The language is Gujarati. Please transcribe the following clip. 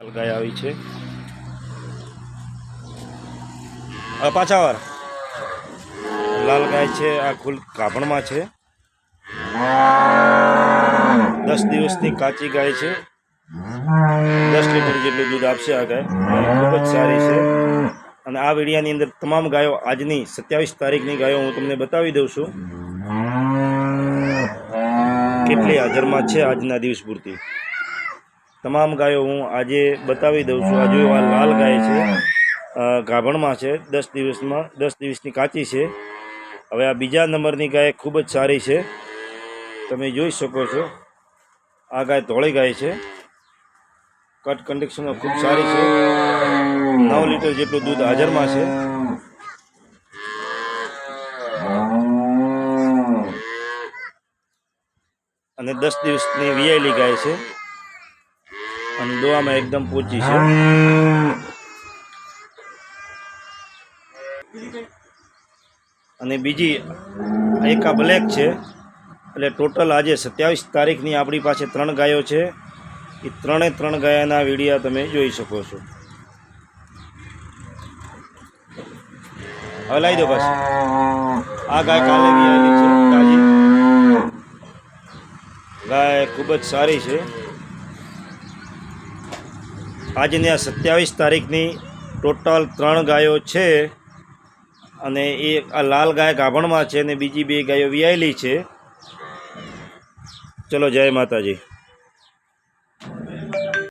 ગાય આવી છે. પાછા વાર લાલ ગાય છે, આ કુલ કાપણમાં છે. દસ દિવસની કાચી ગાય છે. દસ લીટર જેટલું દૂધ આપશે આ ગાય. ખૂબ જ સારી છે. અને આ વિડીયાની અંદર તમામ ગાયો આજની સત્યાવીસ તારીખની ગાયો હું તમને બતાવી દઉં છું. કેટલી હાજરમાં છે આજના દિવસ પૂરતી? તમામ ગાયો હું આજે બતાવી દઉં છું. આ જોયું આ લાલ ગાય છે. ગાભણમાં છે. દસ દિવસમાં, દસ દિવસની કાચી છે. હવે આ બીજા નંબરની ગાય ખૂબ જ સારી છે. તમે જોઈ શકો છો. આ ગાય ધોળી ગાય છે. કટ કન્ડિશનમાં ખૂબ સારી છે. નવ લીટર જેટલું દૂધ હાજરમાં છે. અને દસ દિવસની વિયાયેલી ગાય છે. અને દોવામાં એકદમ પોચી છે. અને બીજી એક બ્લેક છે. એટલે ટોટલ આજે સત્યાવીસ તારીખની આપણી પાસે ત્રણ ગાયો છે. એ ત્રણે ત્રણ ગાયાના વિડીયા તમે જોઈ શકો છો. હવે લાવી દો બસ. આ ગાય કાલે ગાય ખૂબ જ સારી છે. આજની આ સત્યાવીસ તારીખની ટોટલ ત્રણ ગાયો છે અને એ આ લાલ ગાય ગાભણમાં છે અને બીજી બે ગાયો વિયાયેલી છે. ચલો જય માતાજી.